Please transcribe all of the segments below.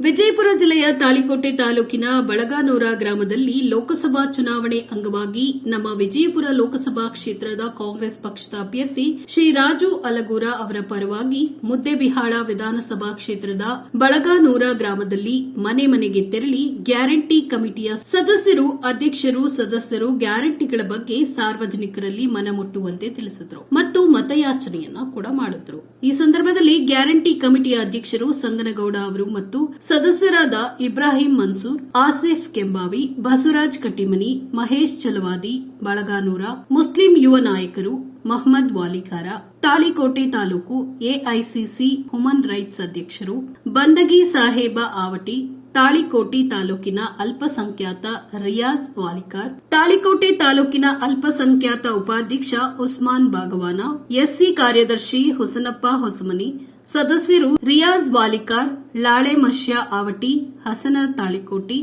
ವಿಜಯಪುರ ಜಿಲ್ಲೆಯ ತಾಳಿಕೋಟೆ ತಾಲೂಕಿನ ಬಳಗಾನೂರ ಗ್ರಾಮದಲ್ಲಿ ಲೋಕಸಭಾ ಚುನಾವಣೆ ಅಂಗವಾಗಿ ನಮ್ಮ ವಿಜಯಪುರ ಲೋಕಸಭಾ ಕ್ಷೇತ್ರದ ಕಾಂಗ್ರೆಸ್ ಪಕ್ಷದ ಅಭ್ಯರ್ಥಿ ಶ್ರೀ ರಾಜು ಅಲಗೂರ ಅವರ ಪರವಾಗಿ ಮುದ್ದೆಬಿಹಾಳ ವಿಧಾನಸಭಾ ಕ್ಷೇತ್ರದ ಬಳಗಾನೂರ ಗ್ರಾಮದಲ್ಲಿ ಮನೆ ಮನೆಗೆ ತೆರಳಿ ಗ್ಯಾರಂಟಿ ಕಮಿಟಿಯ ಸದಸ್ಯರು, ಅಧ್ಯಕ್ಷರು, ಸದಸ್ಯರು ಗ್ಯಾರಂಟಿಗಳ ಬಗ್ಗೆ ಸಾರ್ವಜನಿಕರಲ್ಲಿ ಮನಮುಟ್ಟುವಂತೆ ತಿಳಿಸಿದರು ಮತ್ತು ಮತಯಾಚನೆಯನ್ನ ಕೂಡ ಮಾಡಿದ್ರು. ಈ ಸಂದರ್ಭದಲ್ಲಿ ಗ್ಯಾರಂಟಿ ಕಮಿಟಿಯ ಅಧ್ಯಕ್ಷರು ಸಂಗನಗೌಡ ಅವರು ಮತ್ತು ಸದಸ್ಯರಾದ ಇಬ್ರಾಹಿಂ ಮನ್ಸೂರ್, ಆಸಿಫ್ ಕೆಂಬಾವಿ, ಬಸವರಾಜ್ ಕಟ್ಟಿಮನಿ, ಮಹೇಶ್ ಚಲವಾದಿ, ಬಳಗಾನೂರ, ಮುಸ್ಲಿಂ ಯುವ ನಾಯಕರು Mohammed Valikar Talikote taluk AICC human rights ಅಧ್ಯಕ್ಷರು, ಬಂದಗಿ ಸಾಹೇಬ ಆವಟಿ, ತಾಳಿಕೋಟೆ ತಾಲೂಕಿನ ಅಲ್ಪಸಂಖ್ಯಾತ ರಿಯಾಜ್ ವಾಲಿಕಾರ್ ತಾಳಿಕೋಟೆ ತಾಲೂಕಿನ ಅಲ್ಪಸಂಖ್ಯಾತ ಉಪಾಧ್ಯಕ್ಷ ಉಸ್ಮಾನ್ ಬಾಗವಾನ ಎಸ್ಸಿ ಕಾರ್ಯದರ್ಶಿ ಹುಸನಪ್ಪ ಹೊಸಮನಿ ಸದಸ್ಯರು ರಿಯಾಜ್ ವಾಲಿಕಾರ್, ಲಾಳೆ ಮಷ್ಯಾ ಆವಟಿ, ಹಸನ ತಾಳಿಕೋಟಿ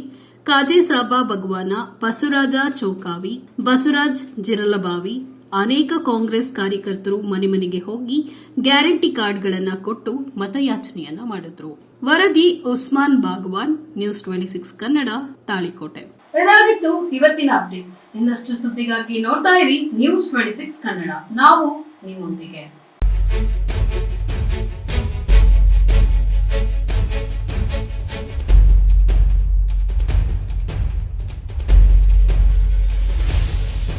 ಕಾಜೇಸಾಬಾ ಭಗವಾನ, ಬಸವರಾಜ ಚೌಕಾವಿ, ಬಸವರಾಜ್ ಜಿರಲಬಾವಿ, ಅನೇಕ ಕಾಂಗ್ರೆಸ್ ಕಾರ್ಯಕರ್ತರು ಮನೆ ಮನೆಗೆ ಹೋಗಿ ಗ್ಯಾರಂಟಿ ಕಾರ್ಡ್ಗಳನ್ನು ಕೊಟ್ಟು ಮತಯಾಚನೆಯನ್ನ ಮಾಡಿದ್ರು. ವರದಿ Usman Bagwan news twenty six Kannada, Talikote. ಇದಾಗಿತ್ತು ಇವತ್ತಿನ ಅಪ್ಡೇಟ್ಸ್. ಇನ್ನಷ್ಟು ಸುದ್ದಿಗಾಗಿ ನೋಡ್ತಾ ಇರಿ ನ್ಯೂಸ್ ಟ್ವೆಂಟಿ ಸಿಕ್ಸ್ ಕನ್ನಡ. ನಾವು ನಿಮ್ಮೊಂದಿಗೆ.